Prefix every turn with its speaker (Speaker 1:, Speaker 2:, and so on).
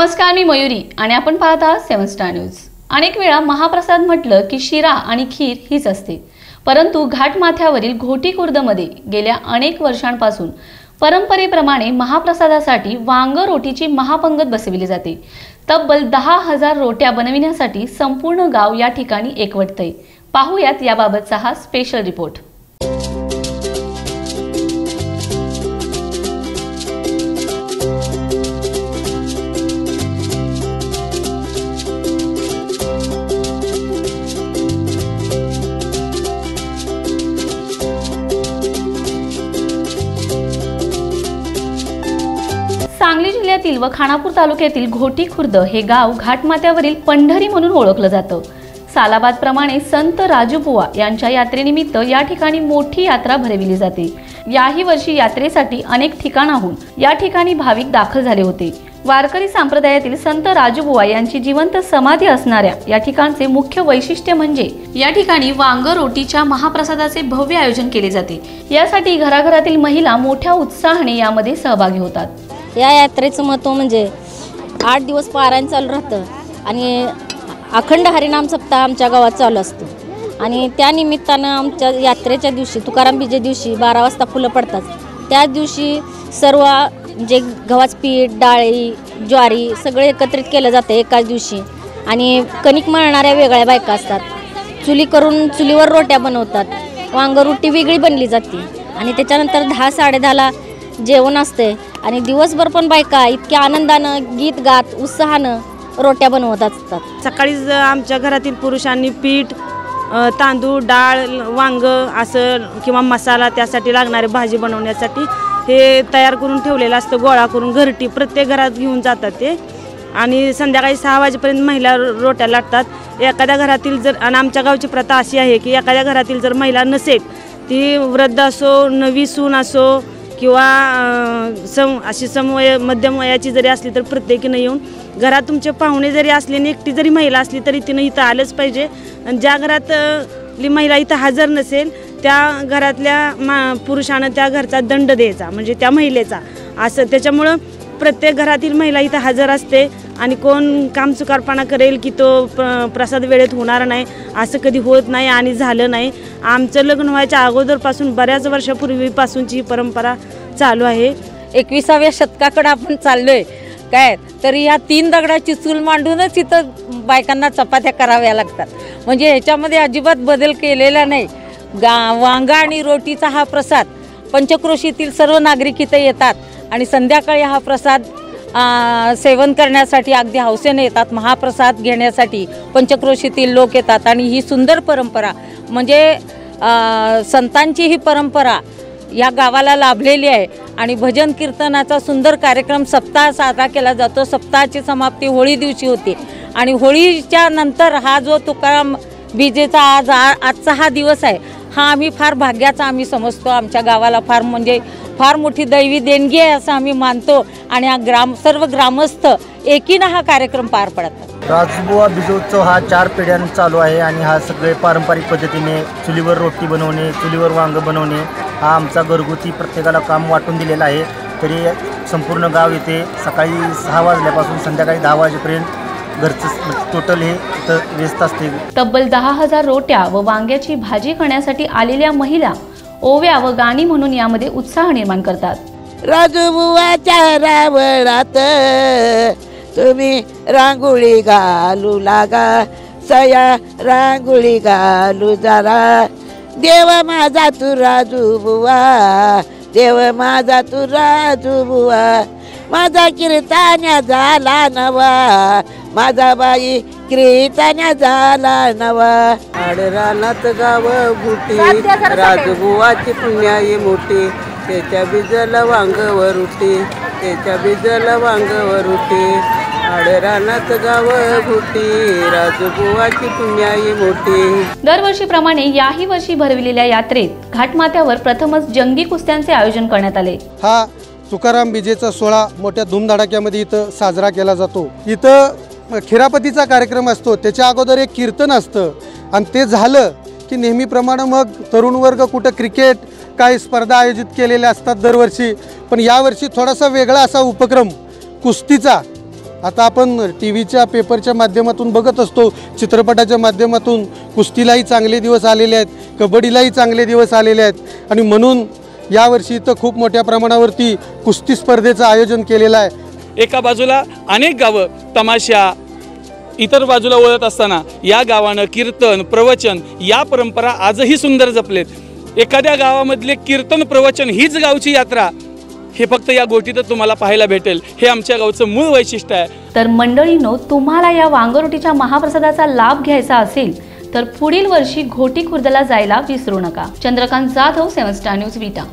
Speaker 1: नमस्कार मी मयुरी आणि आपण पाहत आहात सेवन स्टार न्यूज. अनेक वेळा महाप्रसाद म्हटलं की शिरा आणि खीर हीच असते. परंतु घाटमाथ्यावरील घोटी खुर्दमध्ये गेल्या अनेक वर्षांपासून परंपरेप्रमाणे महाप्रसादासाठी वांग रोटीची महापंगत बसविली जाते. तब्बल दहा हजार रोट्या बनविण्यासाठी संपूर्ण गाव या ठिकाणी एकवटतंय. पाहूयात याबाबतचा हा स्पेशल रिपोर्ट जिल्ह्यातील व खानापूर तालुक्यातील घोटी खुर्द हे गाव घाटमाथ्यावरील पंढरी म्हणून ओळखलं जातं. सालाबाद प्रमाणे संत राजूबुवा यांच्या यात्रेनिमित्त या ठिकाणी मोठी यात्रा भरविली जाते. याही वर्षी यात्रेसाठी अनेक ठिकाणाहून या ठिकाणी भाविक दाखल झाले होते. वारकरी संप्रदायातील संत राजूबुवा यांची जिवंत समाधी असणाऱ्या या ठिकाणचे मुख्य वैशिष्ट्य म्हणजे या ठिकाणी वांग रोटीच्या महाप्रसादाचे भव्य आयोजन केले जाते. यासाठी घराघरातील महिला मोठ्या उत्साहाने यामध्ये सहभागी होतात.
Speaker 2: या यात्रेचं महत्त्व म्हणजे आठ दिवस पारायण चालू राहतं आणि अखंड हरिनाम सप्ताह आमच्या गावात चालू असतो. आणि त्यानिमित्तानं आमच्या यात्रेच्या दिवशी तुकाराम बीजे दिवशी बारा वाजता फुलं पडतात. त्या दिवशी सर्व जे गव्हाचं पीठ डाळी ज्वारी सगळे एकत्रित केलं जातं एकाच दिवशी. आणि कणिक मळणाऱ्या वेगळ्या बायका असतात. चुली करून चुलीवर रोट्या बनवतात. वांगरोटी वेगळी बनली जाते. आणि त्याच्यानंतर दहा साडेदहाला जेवण असते. आणि दिवसभर पण बायका इतक्या आनंदानं गीत गात उत्साहानं रोट्या बनवत असतात.
Speaker 3: सकाळीच आमच्या घरातील पुरुषांनी पीठ तांदूळ डाळ वांग असं किंवा मसाला त्यासाठी लागणारे भाजी बनवण्यासाठी हे तयार करून ठेवलेलं असतं गोळा करून घरटी प्रत्येक घरात घेऊन जातात ते. आणि संध्याकाळी सहा वाजेपर्यंत महिला रोट्या लाटतात. एखाद्या घरातील जर आणि आमच्या गावची प्रथा अशी आहे की एखाद्या घरातील जर महिला नसेल ती वृद्ध असो नवी सून असो किंवा सम अशी समवय मध्यम वयाची जरी असली तर प्रत्येकीनं येऊन घरात तुमचे पाहुणे जरी असले आणि एकटी जरी महिला असली तरी तिनं इथं आलंच पाहिजे. आणि ज्या घरात महिला इथं हजर नसेल त्या घरातल्या मा पुरुषानं त्या घरचा दंड द्यायचा म्हणजे त्या महिलेचा. असं त्याच्यामुळं प्रत्येक घरातील महिला इथं हजर असते आणि कोण कामचुकारपणा करेल की तो प्र प्रसाद वेळेत होणार नाही असं कधी होत नाही आणि झालं नाही. आमचं लग्न व्हायच्या अगोदरपासून बऱ्याच वर्षापूर्वीपासूनची ही परंपरा चालू आहे.
Speaker 4: एकविसाव्या शतकाकडं आपण चाललोय. काय? तर या तीन दगडाची चूल मांडूनच इथं बायकांना चपात्या कराव्या लागतात. म्हणजे ह्याच्यामध्ये अजिबात बदल केलेला नाही. गा वांगा आणि रोटीचा हा प्रसाद पंचक्रोशीतील सर्व नागरिक इथं येतात. आणि संध्याकाळी हा प्रसाद सेवन करण्यासाठी अगदी हौसेने येतात महाप्रसाद घेण्यासाठी पंचक्रोशीतील लोक येतात. आणि ही सुंदर परंपरा म्हणजे संतांची ही परंपरा या गावाला लाभलेली आहे. आणि भजन कीर्तनाचा सुंदर कार्यक्रम सप्ताह साजरा केला जातो. सप्ताहाची समाप्ती होळी दिवशी होते. आणि होळीच्या नंतर हा जो तुकाराम बीजेचा आज आजचा हा दिवस आहे हा आम्ही फार भाग्याचा आम्ही समजतो. आमच्या गावाला फार म्हणजे फार मोठी दैवी देणगी आहे असं आम्ही मानतो आणि हा ग्राम सर्व ग्रामस्थ एकीनं हा कार्यक्रम पार पडतात.
Speaker 5: राजबुवा बिजोत्सव हा चार पिढ्यां चालू आहे आणि हा सगळे पारंपरिक पद्धतीने चुलीवर रोटी बनवणे चुलीवर वांग बनवणे हा आमचा घरगुती प्रत्येकाला काम वाटून दिलेला आहे. तरी संपूर्ण गाव येथे सकाळी सहा वाजल्यापासून संध्याकाळी दहा वाजेपर्यंत घरचं टोटल हे व्यस्त असते.
Speaker 1: तब्बल दहा हजार रोट्या व वांग्याची भाजी करण्यासाठी आलेल्या महिला ओव्या व गाणी म्हणून यामध्ये उत्साह निर्माण करतात.
Speaker 6: राजूबुवाच्या रावळात तुम्ही रांगोळी घालू लागा. सया रांगोळी घालू जरा. देव माझा तू राजू बुवा देव माझा तू राजू बुवा माझा कीर्तन्या झाला नवा. माझा बाई कीर्तन्या झाला नवा. आडरानात गाव मोठी राजबुवाची पुण्याई मोठी.
Speaker 7: त्याच्या बिजला वांगवर उठी त्याच्या बिजला वांगवर उठी. आडरानात गाव राजूबुवाची पुण्याई मोठी.
Speaker 1: दरवर्षीप्रमाणे याही वर्षी भरविलेल्या यात्रेत घाटमाथ्यावर प्रथमच जंगी कुस्त्यांचे आयोजन करण्यात आले.
Speaker 8: हा तुकाराम विजेचा सोहळा मोठ्या धूमधडाक्यामध्ये इथं साजरा केला जातो. इथं खिरापतीचा कार्यक्रम असतो. त्याच्या अगोदर एक कीर्तन असतं. आणि ते झालं की नेहमीप्रमाणे मग तरुण वर्ग कुठं क्रिकेट काही स्पर्धा आयोजित केलेल्या असतात दरवर्षी. पण यावर्षी थोडासा वेगळा असा उपक्रम कुस्तीचा. आता आपण टी व्हीच्या पेपरच्या माध्यमातून बघत असतो. चित्रपटाच्या माध्यमातून कुस्तीलाही चांगले दिवस आलेले आहेत. कबड्डीलाही चांगले दिवस आलेले आहेत. आणि म्हणून यावर्षी इथं खूप मोठ्या प्रमाणावरती कुस्ती स्पर्धेचं आयोजन केलेलं आहे.
Speaker 9: एका बाजूला अनेक गावं तमाशा इतर बाजूला वळत असताना या गावानं कीर्तन प्रवचन या परंपरा आजही सुंदर जपलेत. एखाद्या गावामधले कीर्तन प्रवचन हीच गावची यात्रा. हे फक्त या गोष्टीतच तुम्हाला पाहायला भेटेल. हे आमच्या गावचं मूळ वैशिष्ट्य आहे.
Speaker 1: तर मंडळीनो तुम्हाला या वांगरोटीच्या महाप्रसादाचा लाभ घ्यायचा असेल तर पुढील वर्षी घोटी खुर्दला जायला विसरू नका. Chandrakant Jadhav seven star news Vita.